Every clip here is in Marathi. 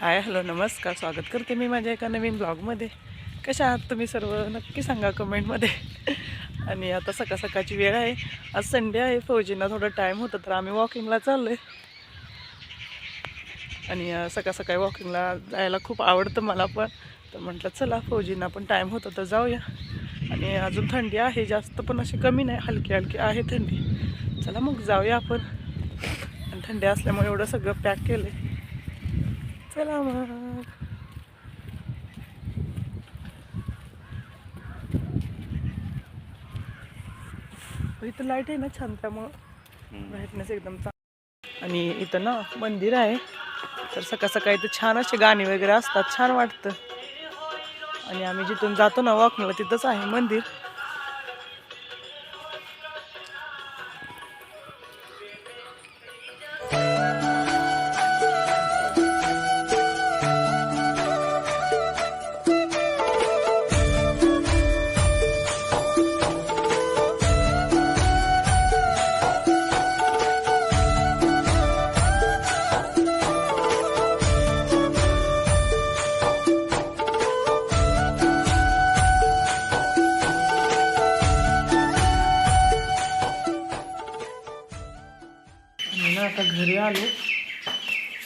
हाय हॅलो नमस्कार स्वागत करते मी माझ्या एका नवीन ब्लॉगमध्ये. कशा आहात तुम्ही सर्व? नक्की सांगा कमेंटमध्ये. आणि आता सकाळ सकाळची वेळ आहे. आज संडे आहे फौजींना थोडं टाईम होतं तर आम्ही वॉकिंगला चाललो आहे आणि सकाळ सकाळी वॉकिंगला जायला खूप आवडतं मला पण. तर म्हटलं चला फौजींना पण टाईम होता तर जाऊया. आणि अजून थंडी आहे जास्त पण अशी कमी नाही हलकी हलकी आहे थंडी. चला मग जाऊया आपण. आणि थंडी असल्यामुळे एवढं सगळं पॅक केलं आहे चला मग इथं लाइट आहे ना छान त्यामुळं ब्राईटनेस एकदम चांगला आणि इथं ना मंदिर आहे. तर सकाळ सकाळी इथं छान असे गाणी वगैरे असतात छान वाटतं. आणि आम्ही जिथून जातो ना वॉकिंगला तिथंच आहे मंदिर. मी ना आता घरी आलो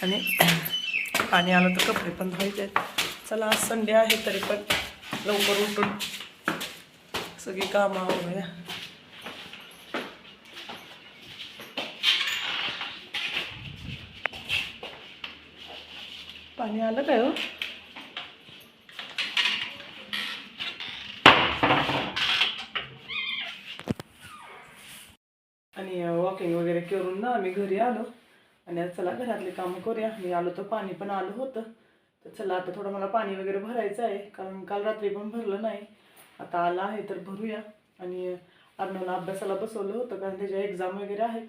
आणि पाणी आलं तर कपडे पण धुवायचे आहेत. चला आज संडे आहे तरी पण लवकर उठून सगळी कामं वगैरे पाणी आलं काय हो? आणि वॉकिंग वगैरे करून ना आम्ही घरी आलो. आणि आज चला घरातले कामं करूया. मी आलो तर पाणी पण आलं होतं. तर चला आता थोडं मला पाणी वगैरे भरायचं आहे. कारण काल रात्री पण भरलं नाही. आता आलं आहे तर भरूया. आणि अर्णवला अभ्यासाला बसवलं होतं कारण त्याच्या एक्झाम वगैरे आहेत.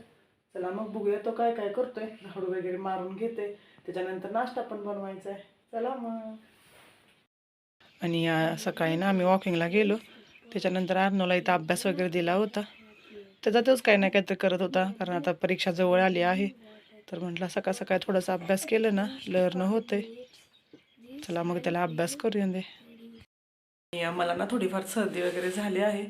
चला मग बघूया तो काय काय करतोय. झाडू वगैरे मारून घेते. त्याच्यानंतर नाश्ता पण बनवायचा आहे. चला मग. आणि सकाळी ना आम्ही वॉकिंगला गेलो. त्याच्यानंतर अर्णवला इथं अभ्यास वगैरे दिला होता. त्याचा तोच काही ना काहीतरी करत होता. कारण आता परीक्षा जवळ आली आहे. तर म्हटलं सकाळ सकाळी थोडासा अभ्यास केलं ना लर्न होते चला मग त्याला अभ्यास करूया दे. मला ना थोडीफार सर्दी वगैरे झाली आहे.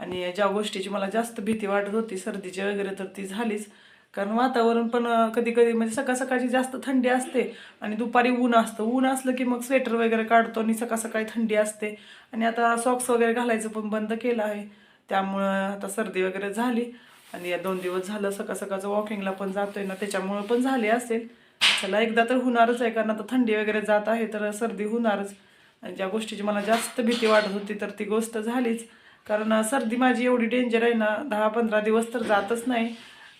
आणि ज्या गोष्टीची मला जास्त भीती वाटत होती सर्दीची वगैरे तर ती झालीच. कारण वातावरण पण कधी कधी म्हणजे सकाळ सकाळची जास्त थंडी असते. आणि दुपारी ऊन असतं. ऊन असलं की मग स्वेटर वगैरे काढतो आणि सकाळ सकाळी थंडी असते. आणि आता सॉक्स वगैरे घालायचं पण बंद केलं आहे. त्यामुळं आता सर्दी वगैरे झाली. आणि या दोन दिवस झालं सकाळ सकाळचं वॉकिंगला पण जातोय ना त्याच्यामुळं पण झाले असेल. चला एकदा तर होणारच आहे कारण आता थंडी वगैरे जात आहे तर सर्दी होणारच. आणि ज्या गोष्टीची मला जास्त भीती वाटत होती तर ती गोष्ट झालीच. कारण सर्दी माझी एवढी डेंजर आहे ना दहा पंधरा दिवस तर जातच नाही.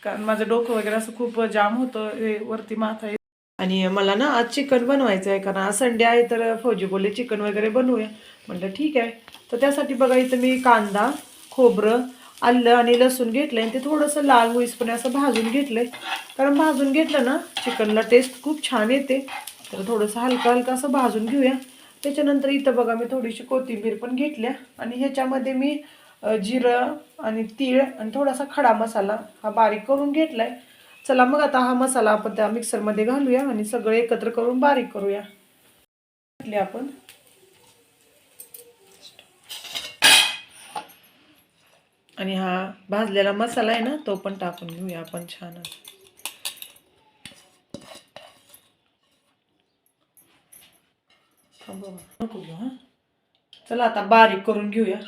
कारण माझं डोकं वगैरे असं खूप जाम होतं हे वरती माथा आहे. आणि मला ना आज चिकन बनवायचं आहे कारण आज संडे आहे तर फौजी बोलले चिकन वगैरे बनवूया. म्हटलं ठीक आहे. तर त्यासाठी बघा इथं मी कांदा खोबरं आलं आणि लसूण घेतलं आणि ते थोडंसं लाल होईसपणे असं भाजून घेतलंय. कारण भाजून घेतलं ना चिकनला टेस्ट खूप छान येते. तर थोडंसं हलकं हलकं असं भाजून घेऊया. त्याच्यानंतर इथं बघा मी थोडीशी कोथिंबीर पण घेतल्या. आणि ह्याच्यामध्ये मी जिरं आणि तीळ आणि थोडासा खडा मसाला हा बारीक करून घेतलाय. चला मग आता हा मसाला आपण त्या मिक्सरमध्ये घालूया आणि सगळं एकत्र करून बारीक करूया. घेतले आपण. आणि हा भाजलेला मसाला आहे ना तो पण टाकून घेऊया आपण छान नको घेऊ हा. चला आता बारीक करून घेऊया.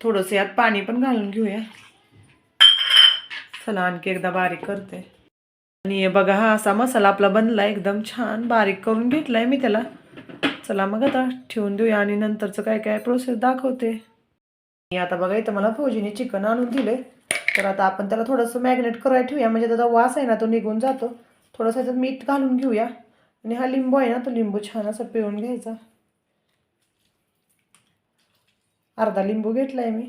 थोडंसं यात पाणी पण घालून घेऊया. चला आणखी एकदा बारीक करते. आणि बघा हा असा मसाला आपला बनला एकदम छान बारीक करून घेतलाय मी त्याला. चला मग आता ठेवून देऊया आणि नंतरचं काय काय प्रोसेस दाखवते. मी आता बघा इथं मला फौजीने चिकन आणून दिले तर आता आपण त्याला थोडंसं मॅग्नेट करायला ठेवूया. म्हणजे त्याचा वास आहे ना तो निघून जातो. थोडंसं त्याच्यात मीठ घालून घेऊया. आणि हा लिंबू आहे ना तो लिंबू छान असा पिळून घ्यायचा. अर्धा लिंबू घेतलाय मी.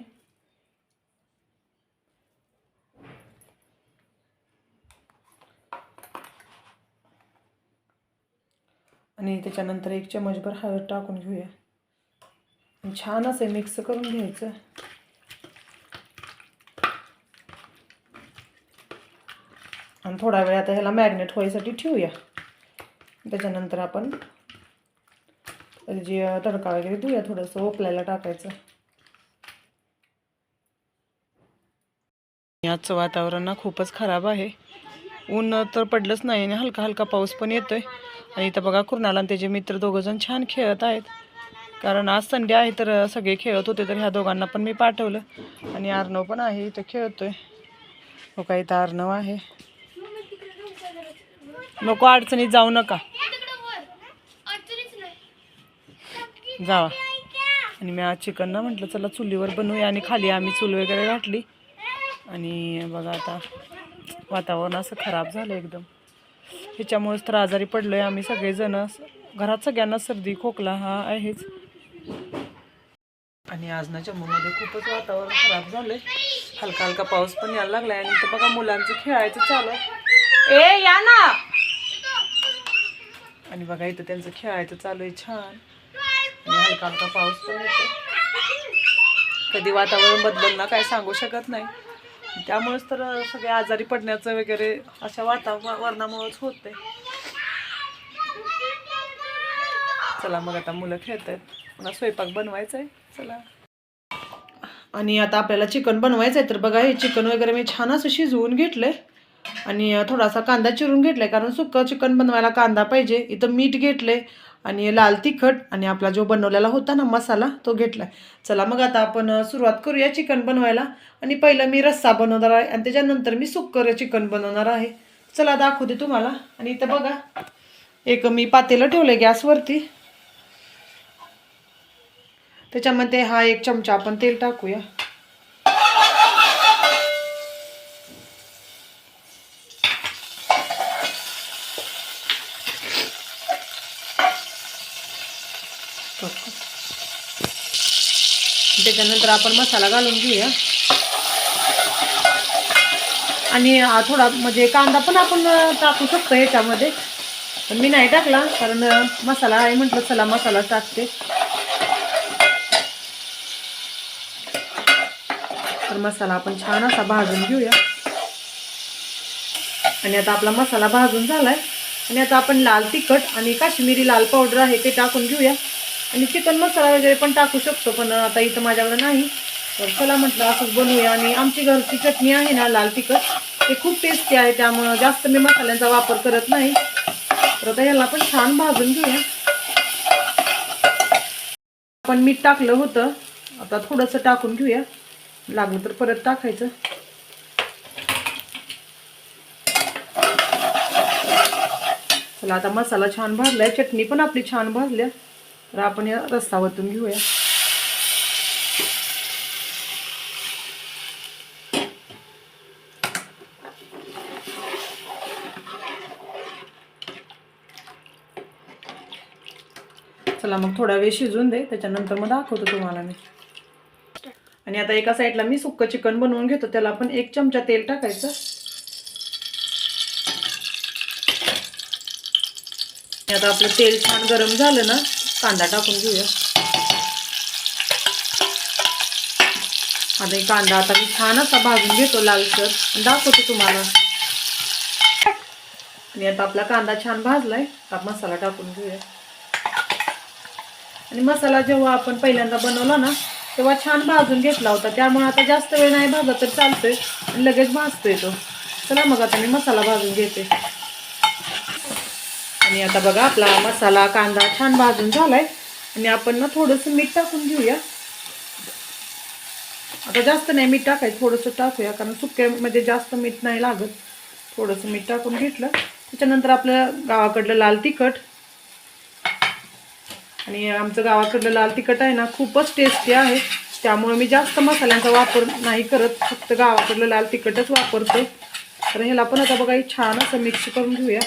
आणि त्याच्यानंतर एक चमचभर हळद टाकून घेऊया. छान असं मिक्स करून घ्यायचं. आणि थोडा वेळ आता ह्याला मॅग्नेट व्हायसाठी ठेवूया. त्याच्यानंतर आपण जे तडका वगैरे देऊया थोडंसं ओपल्याला टाकायचं. आजचं वातावरण ना खूपच खराब आहे. ऊन तर पडलंच नाही आणि हलका हलका पाऊस पण येतोय. आणि इथं बघा कुर्णाला आणि त्याचे मित्र दोघंजण छान खेळत आहेत. कारण आज संडे आहे तर सगळे खेळत होते तर ह्या दोघांना पण मी पाठवलं. आणि अर्णव पण आहे इथं खेळतोय. हो का इथं अर्णव आहे. नको अडचणीत जाऊ नका. जावा. आणि मी आज चिकन ना म्हटलं चला चुलीवर बनवूया आणि खाली आम्ही चूल वगैरे घातली. आणि बघा आता वातावरण असं खराब झालं एकदम. ह्याच्यामुळेच तर आजारी पडलो आहे आम्ही सगळेजण. घरात सगळ्यांना सर्दी खोकला हा आहेच. आणि आज ना जम्मूमध्ये खूपच वातावरण खराब झालंय. हलका हलका पाऊस पण यायला लागलाय आणि इथं बघा मुलांचं खेळायचं चालू आहे. ए या ना. आणि बघा इथं त्यांचं खेळायचं चालू आहे छान. आणि हलका हलका पाऊस पण येतो कधी वातावरण बदललं ना काय सांगू शकत नाही. त्यामुळेच तर सगळे आजारी पडण्याचं वगैरे अशा वातावरणामुळेच होते चला मग आता मुलं खेळत आहेत मला स्वयंपाक बनवायचा आहे चला. आणि आता आपल्याला चिकन बनवायचं आहे तर बघा हे चिकन वगैरे मी छान असं शिजवून घेतलंय. आणि थोडासा कांदा चिरून घेतलाय. कारण सुक्कं चिकन बनवायला कांदा पाहिजे. इथं मीठ घेतलंय. आणि लाल तिखट आणि आपला जो बनवलेला होता ना मसाला तो घेतला चला मग आता आपण सुरुवात करूया चिकन बनवायला. आणि पहिलं मी रस्सा बनवणार आहे आणि त्याच्यानंतर मी सुक्कर चिकन बनवणार आहे. चला दाखवते तुम्हाला. आणि इथं बघा एक मी पातेलं ठेवलं गॅसवरती. त्याच्यामध्ये हा एक चमचा आपण तेल टाकूया. त्याच्यानंतर आपण मसाला घालून घेऊया. आणि थोडा म्हणजे कांदा पण आपण टाकू शकतो याच्यामध्ये. पण मी नाही टाकला कारण मसाला आहे म्हटलं चला मसाला टाकते. तर मसाला आपण छान असा भाजून घेऊया. आणि आता आपला मसाला भाजून झालाय. आणि आता आपण लाल तिखट आणि काश्मीरी लाल पावडर आहे ते टाकून घेऊया. आणि चिकन मसाला वगैरे पण टाकू शकतो पण आता इथं माझ्याकडे नाही. तर चला म्हटलं असंच बनवूया. आणि आमची घरची चटणी आहे ना लाल तिखट ते खूप टेस्टी आहे त्यामुळं जास्त मी मसाल्यांचा वापर करत नाही. तर आता याला पण छान भाजून घेऊया. आपण मीठ टाकलं होतं. आता थोडंसं टाकून घेऊया. लागलं तर परत टाकायचं. चला आता मसाला छान भाजलाय. चटणी पण आपली छान भाजल्या. तर आपण या रस्सा वतून घेऊया. चला मग थोडा वेळ शिजून दे त्याच्यानंतर मग दाखवतो तुम्हाला मी. आणि आता एका साईडला मी सुक्क चिकन बनवून घेतो त्याला आपण एक चमचा तेल टाकायचं. आणि आता आपलं तेल छान गरम झालं ना कांदा टाकून घेऊया. आता कांदा आता मी छान असा भाजून घेतो लालसर. दाखवतो तुम्हाला. आणि आता आपला कांदा छान भाजलाय. आता मसाला टाकून घेऊया. आणि मसाला जेव्हा आपण पहिल्यांदा बनवला ना तेव्हा छान भाजून घेतला होता. त्यामुळे आता जास्त वेळ नाही भाजला तर चालतोय. आणि लगेच भाजतोय तो. चला मग आता मी मसाला भाजून घेते. आणि आता बघा आपला मसाला कांदा छान भाजून झालाय. आणि आपण ना थोडंसं मीठ टाकून घेऊया. आता जास्त नाही मीठ टाकायचं थोडंसं टाकूया कारण सुक्यामध्ये जास्त मीठ नाही लागत. थोडंसं मीठ टाकून घेतलं. त्याच्यानंतर आपलं गावाकडलं लाल तिखट. आणि आमचं गावाकडलं लाल तिखट आहे ना खूपच टेस्टी आहे. त्यामुळे मी जास्त मसाल्यांचा वापर नाही करत फक्त गावाकडलं लाल तिखटच वापरते. तर ह्याला पण आता बघा छान असं मिक्स करून घेऊया.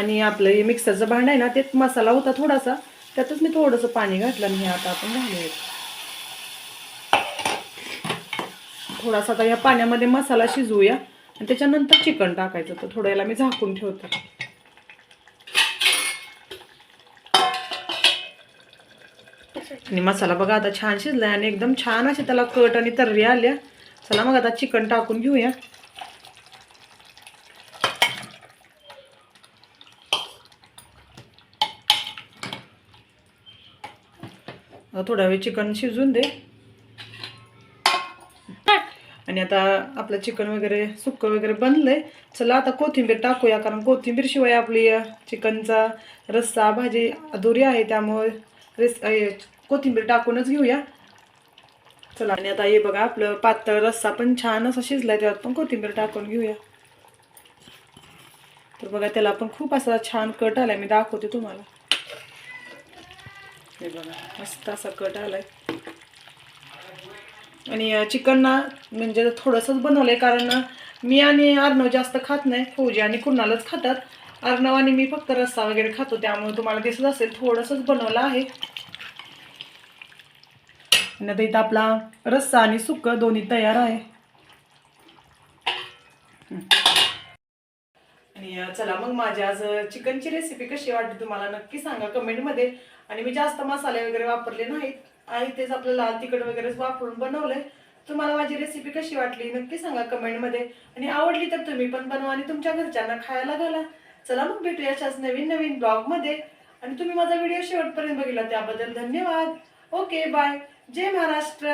आणि आपलं हे मिक्सरचं भांड आहे ना ते मसाला होता थोडासा. त्यातच मी थोडंसं पाणी घातलं आणि हे आता आपण घालूया थोडासा आता या पाण्यामध्ये मसाला शिजवूया आणि त्याच्यानंतर चिकन टाकायचं. तर थोडं याला मी झाकून ठेवते. आणि मसाला बघा आता छान शिजलाय आणि एकदम छान असे त्याला कट आणि तर्री आल्या. चला मग आता चिकन टाकून घेऊया. थोडा वेळ चिकन शिजून दे. आणि आता आपलं चिकन वगैरे सुक्क वगैरे बनलंय. चला आता कोथिंबीर टाकूया कारण कोथिंबीर शिवाय आपली चिकनचा रस्सा भाजी अधुरी आहे त्यामुळे रेस कोथिंबीर टाकूनच घेऊया. चला आणि आता हे बघा आपलं पातळ रस्सा पण छान असा शिजलाय त्यात पण कोथिंबीर टाकून घेऊया. तर बघा त्याला पण खूप असा छान कट आलाय मी दाखवते तुम्हाला. हे बघा मस्त असा कट आलाय. आणि चिकन ना म्हणजे थोडंसंच बनवलंय कारण मी आणि अर्णव जास्त खात नाही फौजी आणि कुणालाच खातात. अर्णव आणि मी फक्त रस्सा वगैरे खातो त्यामुळे तुम्हाला दिसत असेल थोडंसंच बनवलं आहे. आणि आता इथं आपला रस्सा आणि सुक्क दोन्ही तयार आहे. आणि चला मग माझी आज चिकनची रेसिपी कशी वाटली तुम्हाला नक्की सांगा कमेंटमध्ये. आणि मी जास्त मसाले वगैरे वापरले नाहीत. आणि तेच आपलं लाल तिखट वगैरे वापरून बनवलंय. तुम्हाला माझी रेसिपी कशी वाटली नक्की सांगा कमेंटमध्ये. आणि आवडली तर तुम्ही पण बनवा आणि तुमच्या घरच्यांना खायला घाला. चला मग भेटूया अशाच नवीन नवीन ब्लॉगमध्ये आणि तुम्ही माझा व्हिडिओ शेवटपर्यंत बघितला त्याबद्दल धन्यवाद. ओके बाय जय महाराष्ट्र.